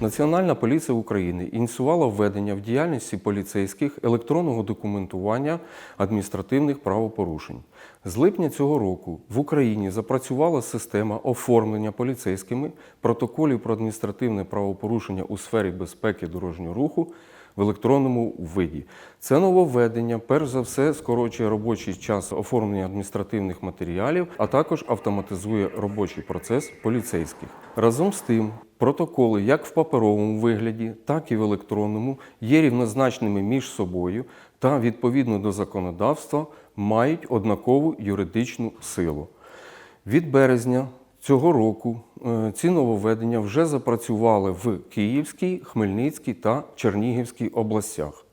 Національна поліція України ініціювала введення в діяльності поліцейських електронного документування адміністративних правопорушень. З липня цього року в Україні запрацювала система оформлення поліцейськими протоколів про адміністративне правопорушення у сфері безпеки дорожнього руху в електронному виді. Це нововведення, перш за все, скорочує робочий час оформлення адміністративних матеріалів, а також автоматизує робочий процес поліцейських. Разом з тим, протоколи як в паперовому вигляді, так і в електронному є рівнозначними між собою та відповідно до законодавства мають однакову юридичну силу. Від березня цього року е, ці нововведення вже запрацювали в Київській, Хмельницькій та Чернігівській областях.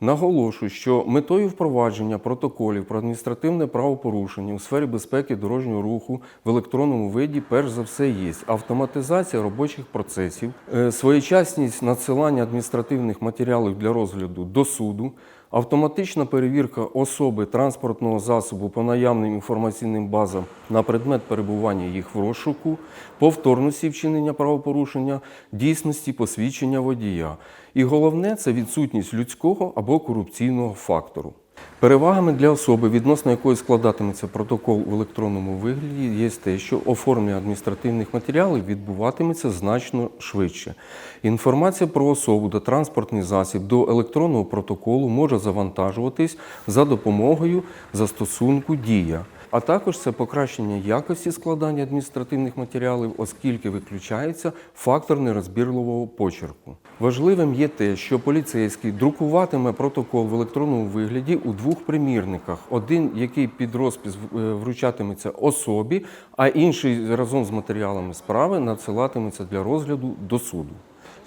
Наголошую, що метою впровадження протоколів про адміністративне правопорушення у сфері безпеки дорожнього руху в електронному виді, перш за все, є автоматизація робочих процесів, е, своєчасність надсилання адміністративних матеріалів для розгляду до суду, автоматична перевірка особи транспортного засобу по наявним інформаційним базам на предмет перебування їх в розшуку, повторності вчинення правопорушення, дійсності посвідчення водія. І головне це відсутність людського або корупційного фактору. Перевагами для особи, відносно якої складатиметься протокол в електронному вигляді, є те, що оформлення адміністративних матеріалів відбуватиметься значно швидше. Інформація про особу та транспортний засіб до електронного протоколу може завантажуватись за допомогою застосунку Дія. А також це покращення якості складання адміністративних матеріалів, оскільки виключається фактор нерозбірливого почерку. Важливим є те, що поліцейський друкуватиме протокол в електронному вигляді у двох примірниках: один, який під розпис е, вручатиметься особі, а інший разом з матеріалами справи надсилатиметься для розгляду до суду.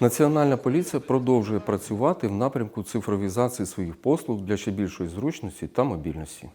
Національна поліція продовжує працювати в напрямку цифровізації своїх послуг для ще більшої зручності та мобільності.